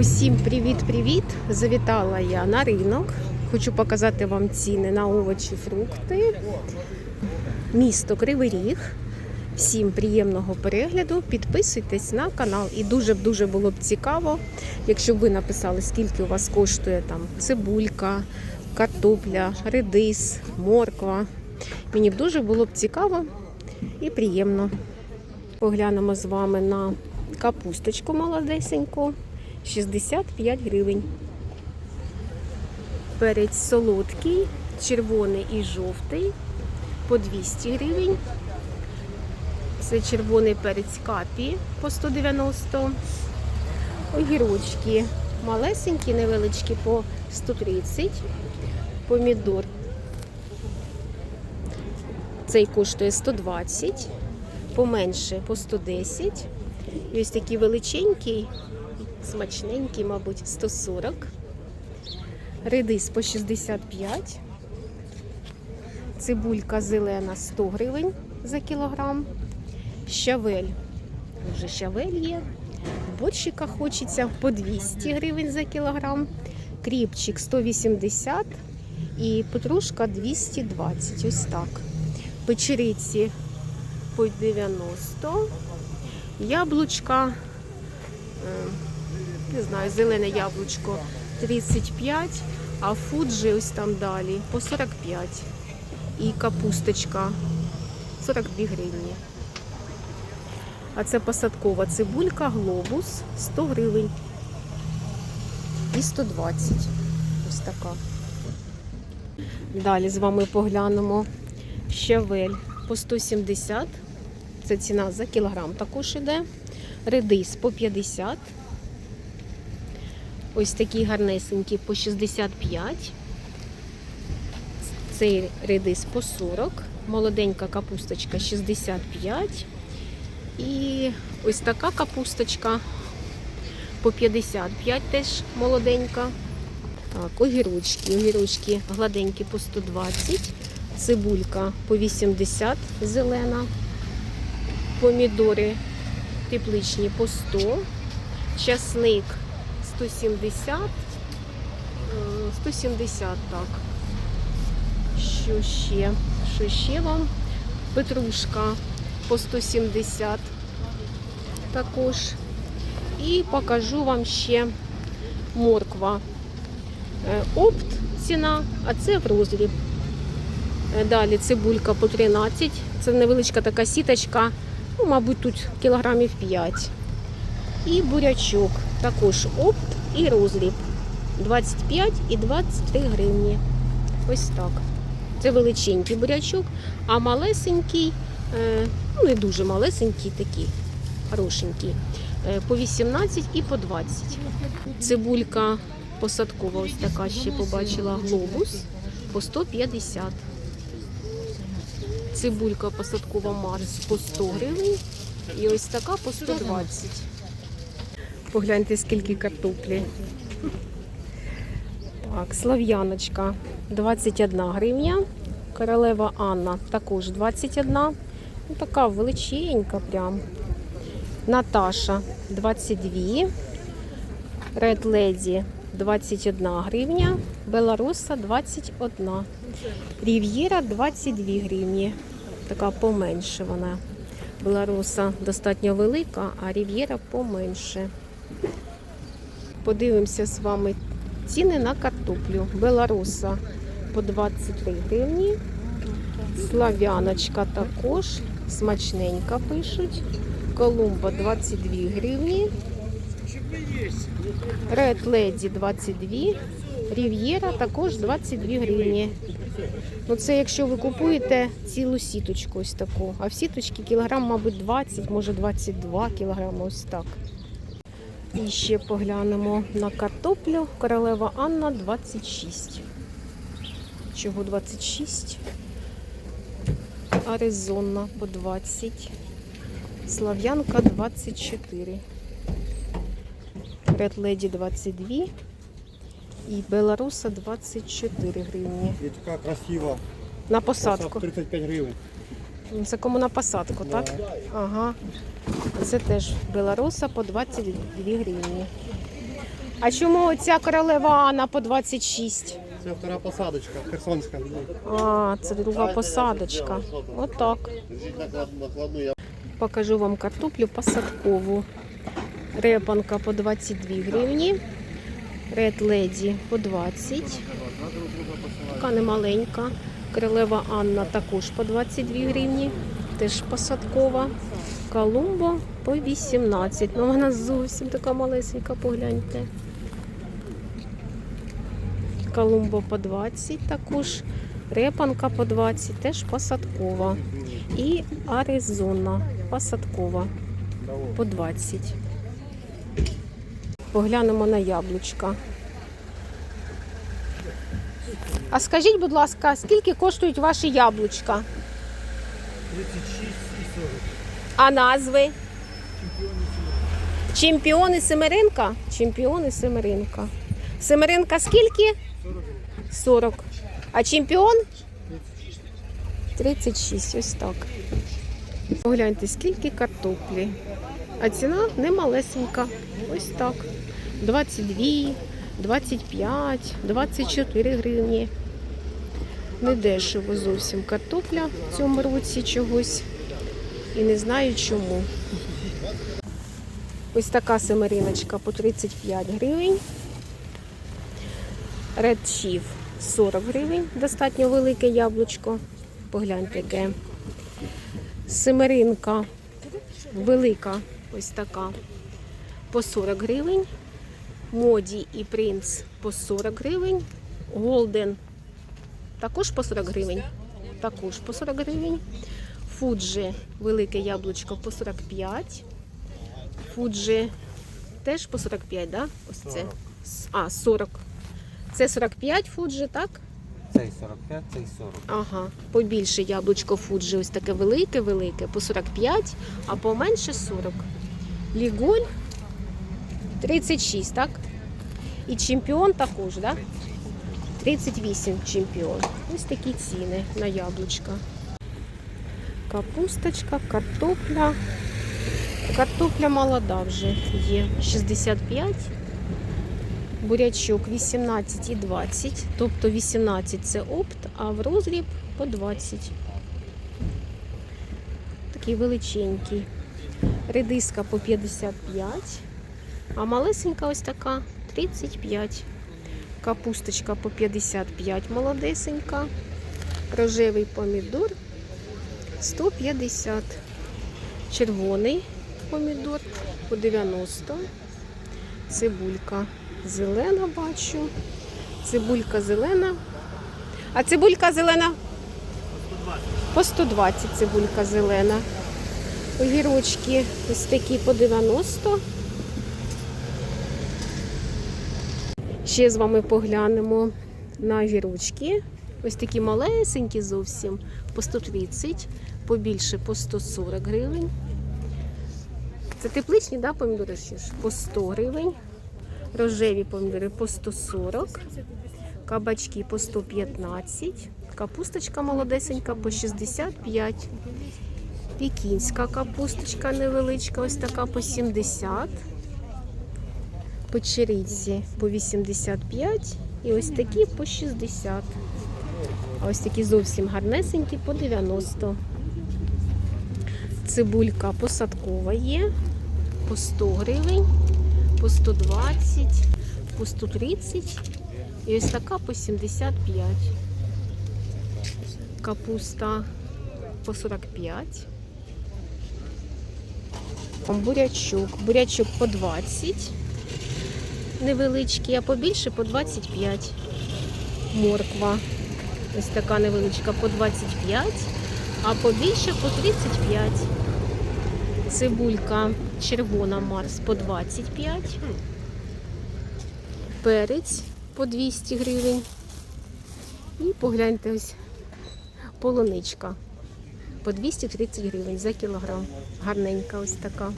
Усім привіт-привіт! Завітала я на ринок. Хочу показати вам ціни на овочі, фрукти. Місто Кривий Ріг. Всім приємного перегляду. Підписуйтесь на канал. І дуже б дуже було б цікаво, якщо б ви написали, скільки у вас коштує там цибулька, картопля, редис, морква. Мені б дуже було б цікаво і приємно. Поглянемо з вами на капусточку молодесеньку. 65 гривень. Перець солодкий, червоний і жовтий по 200 гривень. Це червоний перець капі по 190. Огірочки малесенькі, невеличкі по 130. Помідор. Цей коштує 120, поменше по 110. І ось такий величенький, смачненький, мабуть, 140. Редис по 65. Цибулька зелена 100 гривень за кілограм. Щавель. Вже щавель є. Борщика хочеться по 200 гривень за кілограм. Кріпчик 180 і петрушка 220. Ось так. Печериці по 90. Яблучка, е, не знаю, зелене яблучко 35, а фуджі ось там далі по 45. І капусточка 42 гривні. А це посадкова цибулька, глобус 100 гривень. І 120. Ось така. Далі з вами поглянемо щавель по 170. Це ціна за кілограм також іде. Редис по 50. Ось такий гарнесенький по 65. Цей редис по 40. Молоденька капусточка 65. І ось така капусточка по 55 теж молоденька. Так, огірочки. Огірочки гладенькі по 120. Цибулька по 80 зелена помідори тепличні по 100, часник 170, е, 170, так. Що ще? Що ще вам? Петрушка по 170 також. І покажу вам ще морква. Е, Опт ціна, а це в роздріб. Е, Далі цибулька по 13. Це невеличка така сіточка. Ну, мабуть, тут кілограмів 5. І бурячок. Також опт і розріб. 25 і 23 гривні. Ось так. Це величенький бурячок, а малесенький, е, ну не дуже малесенький, такий, хорошенький, е, по 18 і по 20. Цибулька посадкова, ось така ще побачила глобус по 150. Цибулька посадкова Марс по 100 гривень. І ось така по 120. Погляньте, скільки картоплі. Так, слав'яночка 21 гривня. Королева Анна також 21. Ну, така величенька прям. Наташа 22. Ред Леді 21 гривня. Беларуса 21. Рів'єра 22 гривні. Така поменше вона. Беларуса достатньо велика, а Рів'єра поменше. Подивимося з вами ціни на картоплю. Беларуса по 23 гривні. Слав'яночка також. Смачненька пишуть. Колумба 22 гривні. Ред Леді 22. Рів'єра також 22 гривні. Ну це якщо ви купуєте цілу сіточку ось таку. А в сіточці кілограм, мабуть, 20, може 22 кілограми, ось так. І ще поглянемо на картоплю. Королева Анна 26. Чого 26? Аризона по 20. Слав'янка 24. Ред Леді 22. І Беларуса 24 гривні. І така красива. На посадку. 35 гривень. Це кому на посадку, так? Ага. Це теж Беларуса по 22 гривні. А чому оця королева Анна по 26? Це втора посадочка, херсонська. А, це друга посадочка. Отак. Покажу вам картоплю посадкову. Репанка по 22 гривні. Ред леді по 20. Така немаленька. Королева Анна також по 22 гривні. Теж посадкова. Колумбо по 18. Ну вона зовсім така малесенька, погляньте. Колумбо по 20 також. Репанка по 20, теж посадкова. І Аризона посадкова по 20. Поглянемо на яблучка. А скажіть, будь ласка, скільки коштують ваші яблучка? 36 і 40. А назви? Чемпіони Семеринка? Чемпіони Семеринка. Семеринка скільки? 40. А чемпіон? 36, ось так. Погляньте, скільки картоплі. А ціна немалесенька. Ось так. 22, 25, 24 гривні. Не дешево зовсім картопля в цьому році чогось. І не знаю чому. Ось така семериночка по 35 гривень. Red Chief 40 гривень. Достатньо велике яблучко. Погляньте, яке. Семеринка велика, ось така, по 40 гривень. Моді і принц по 40 гривень. Голден також по 40 гривень. Також по 40 гривень. Фуджі велике яблучко по 45. Фуджі теж по 45, да? Ось це. А, 40. Це 45 фуджі, так? Цей 45, цей 40. Ага, побільше яблучко Фуджі, ось таке велике-велике, по 45, а поменше 40. Ліголь 36, так? І чемпіон також, так? Да? 38 чемпіон. Ось такі ціни на яблучка. Капусточка, картопля. Картопля молода вже є 65. Бурячок 18 і 20, тобто 18 це опт, а в розріб по 20. Такий величенький. Редиска по 55, а малесенька ось така 35. Капусточка по 55 молодесенька. Рожевий помідор 150. Червоний помідор по 90. Цибулька зелена бачу. Цибулька зелена. А цибулька зелена? По 120 цибулька зелена. Огірочки ось такі по 90. Ще з вами поглянемо на огірочки. Ось такі малесенькі зовсім по 130, побільше по 140 гривень. Це тепличні, да, помідори ще ж? По 100 гривень. Рожеві помідори по 140, кабачки по 115, капусточка молодесенька по 65, пікінська капусточка невеличка, ось така по 70, печериці по 85 і ось такі по 60. А ось такі зовсім гарнесенькі по 90. Цибулька посадкова є по 100 гривень по 120, по 130 і ось така по 75. Капуста по 45. Бурячок. Бурячок по 20. Невеличкий, а побільше по 25. Морква. Ось така невеличка по 25, а побільше по 35. Цибулька червона Марс по 25. Перець по 200 гривень. І погляньте ось полуничка по 230 гривень за кілограм. Гарненька ось така.